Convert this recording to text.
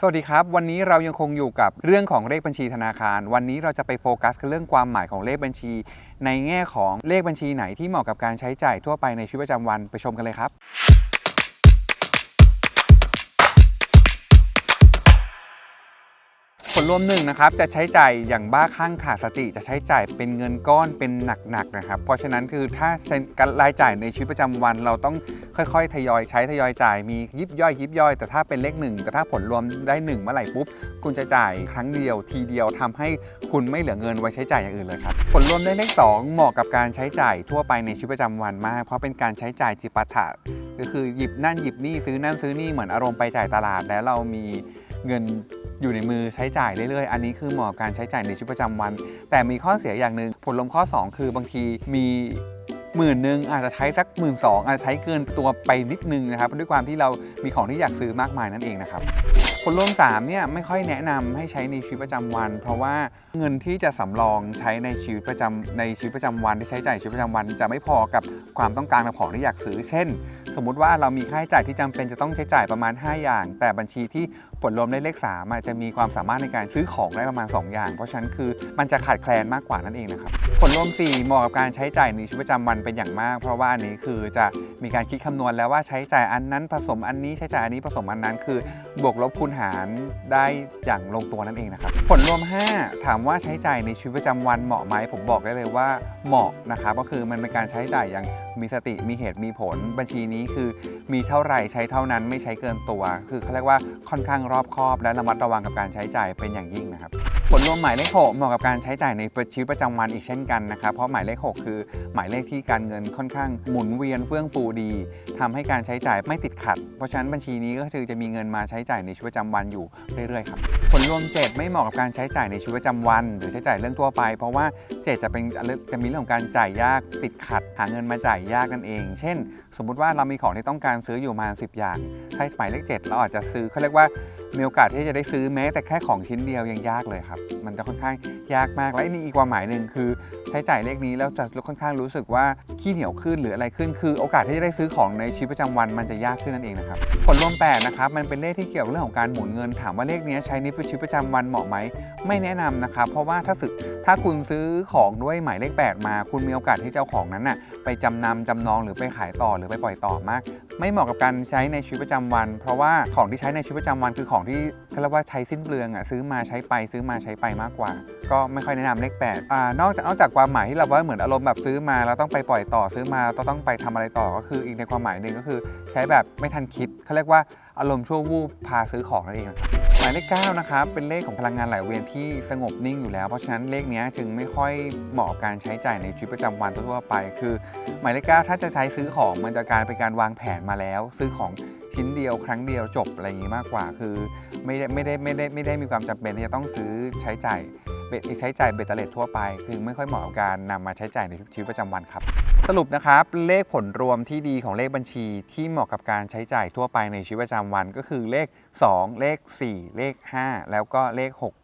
สวัสดีครับ วันนี้เรายังคงอยู่กับเรื่องของเลขบัญชีธนาคาร วันนี้เราจะไปโฟกัสกับเรื่องความหมายของเลขบัญชี ในแง่ของเลขบัญชีไหนที่เหมาะกับการใช้จ่ายทั่วไปในชีวิตประจำวันไปชมกันเลยครับ ผลรวมหนึ่งนะครับจะใช้จ่ายอย่างบ้าคลั่งขาดสติจะใช้จ่ายเป็นเงินก้อนเป็นหนักๆนะครับ เพราะฉะนั้นคือถ้าเซ็นการรายจ่ายในชีวิตประจำวันเราต้องค่อยๆ ทยอยใช้ทยอยจ่ายมียิบย่อยยิบย่อย แต่ถ้าเป็นเลขหนึ่งแต่ถ้าผลรวมได้หนึ่งเมื่อไหร่ปุ๊บคุณจะจ่ายครั้งเดียวทีเดียวทำให้คุณไม่เหลือเงินไว้ใช้จ่ายอย่างอื่นเลยครับผลรวมได้เลข2เหมาะกับการใช้จ่ายทั่วไปในชีวิตประจำวันมาก เพราะเป็นการใช้จ่ายจิปาถะก็คือหยิบนั่นหยิบนี่ซื้อนั่นซื้อนี่เหมือนอารมณ์ไปจ่ายตลาดแล้วเรามีเงิน อยู่ในมือใช้จ่ายเรื่อยๆ อันนี้คือเหมาะกับการใช้จ่ายในชีวิตประจำวัน แต่มีข้อเสียอย่างหนึ่งผลรวมข้อ 2 คือบางทีมีหมื่นหนึ่งอาจจะใช้สักหมื่นสองอาจจะใช้เกินตัวไปนิดนึงนะครับด้วยความที่เรามีของที่อยากซื้อมากมายนั่นเองนะครับ ผลรวม3เนี่ยไม่ค่อยแนะนำให้ใช้ในชีวิตประจำวัน เพราะว่าเงินที่จะสำรองใช้ในชีวิตประจำในชีวิตประจำวันที่ใช้จ่ายชีวิตประจำวันจะไม่พอกับความต้องการของที่อยากซื้อ เช่น สมมุติว่าเรามีค่าใช้จ่ายที่จำเป็นจะต้องใช้จ่ายประมาณ 5 อย่าง แต่บัญชีที่ ผลรวมได้เลข3อาจจะมีความสามารถในการซื้อของได้ประมาณ 2 อย่าง เพราะฉะนั้นคือมันจะขาดแคลนมากกว่านั่นเองนะครับ ผลรวม 4 เหมาะกับการใช้จ่ายในชีวิตประจำวันเป็นอย่างมาก เพราะว่าอันนี้คือจะมีการคิดคำนวณแล้วว่าใช้จ่ายอันนั้นผสมอันนี้ใช้จ่ายอันนี้ผสมอันนั้นคือบวกลบคูณหารได้อย่างลงตัวนั่นเองนะครับ ผลรวม 5 ถามว่าใช้จ่ายในชีวิตประจำวันเหมาะไหมผมบอกได้เลยว่าเหมาะนะครับก็คือมันเป็นการใช้จ่ายอย่างมีสติมีเหตุมีผล บัญชีนี้คือมีเท่าไหร่ใช้เท่านั้นไม่ใช้เกินตัว คือเขาเรียกว่าค่อนข้างรอบคอบ และระมัดระวังกับการใช้จ่ายเป็นอย่างยิ่งนะครับผลรวมหมายเลข6เหมาะกับการใช้จ่ายในชีวิตประจำวันอีกเช่นกันนะครับ เพราะหมายเลข 6 คือ หมายเลขที่การเงินค่อนข้างหมุนเวียนเฟื่องฟูดีทำให้การใช้จ่ายไม่ติดขัด เพราะฉะนั้นบัญชีนี้ก็คือจะมีเงินมาใช้จ่ายในชีวิตประจำวันอยู่เรื่อยๆครับผลรวม 7 ไม่เหมาะกับการใช้จ่ายในชีวิตประจำวัน หรือใช้จ่ายเรื่องทั่วไป เพราะว่า7จะเป็นจะมีเรื่องของการจ่ายยากติดขัด หาเงินมาจ่ายยากนั่นเอง เช่น สมมุติว่าเรามีของที่ต้องการซื้ออยู่มา 10 อย่าง ใช้หมายเลข 7 เราอาจจะซื้อเขาเรียกว่า มีโอกาสที่จะได้ซื้อแม้แต่แค่ของชิ้นเดียวยังยากเลยครับ มันจะค่อนข้างยากมาก และนี่อีกความหมายหนึ่งคือ ใช้จ่ายเลขนี้แล้วจะค่อนข้างรู้สึกว่าขี้เหนียวขึ้นหรืออะไรขึ้น คือ โอกาสที่จะได้ซื้อของในชีวิตประจำวันมันจะยากขึ้นนั่นเองนะครับผลรวม8นะครับมันเป็นเลขที่เกี่ยวกับเรื่องของการหมุนเงิน ถามว่าเลขนี้ใช้ในชีวิตประจำวันเหมาะไหมไม่แนะนำนะครับ เพราะว่าถ้าสึกถ้าคุณซื้อของด้วยหมายเลข 8 มา คุณมีโอกาสที่จะเอาของนั้นน่ะไปจำนำจำนองหรือไปขายต่อหรือไปปล่อยต่อมาก ไม่เหมาะกับการใช้ในชีวิตประจำวัน เพราะว่าของที่ใช้ในชีวิตประจำวันคือของที่เขาเรียกว่าใช้สิ้นเปลืองอะซื้อมาใช้ไปซื้อมาใช้ไปมากกว่า ก็ไม่ค่อยแนะนำเลข8อ่านอกจากนอกจากความหมายที่เราว่าเหมือนอารมณ์แบบซื้อมาแล้วต้องไปปล่อยต่อซื้อมาต้องต้องไปทำอะไรต่อก็คืออีกในความหมายหนึ่งก็คือใช้แบบไม่ทันคิดเขาเรียกว่าอารมณ์ชั่ววูบพาซื้อของนั่นเองนะครับหมายเลข9นะครับเป็นเลขของพลังงานไหลเวียนที่สงบนิ่งอยู่แล้ว เพราะฉะนั้นเลขนี้จึงไม่ค่อยเหมาะกับการใช้จ่ายในชีวิตประจำวันทั่วๆไป คือ หมายเลข9ถ้าจะใช้ซื้อของมันจะการเป็นการวางแผนมาแล้ว ซื้อของ ชิ้นเดียวครั้งเดียวจบอะไรอย่างนี้มากกว่า คือไม่ได้ไม่ได้ไม่ได้ไม่ได้มีความจำเป็นที่จะต้องซื้อใช้จ่ายเบ็ดใช้จ่ายเบตเตลเลททั่วไป คือไม่ค่อยเหมาะกับการนำมาใช้จ่ายในชีวิตประจำวันครับ สรุปนะครับเลขผลรวมที่ดีของเลขบัญชีที่เหมาะกับการใช้จ่ายทั่วไปในชีวิตประจำวัน ก็คือเลข 2 เลข 4 เลข 5 แล้วก็เลข 6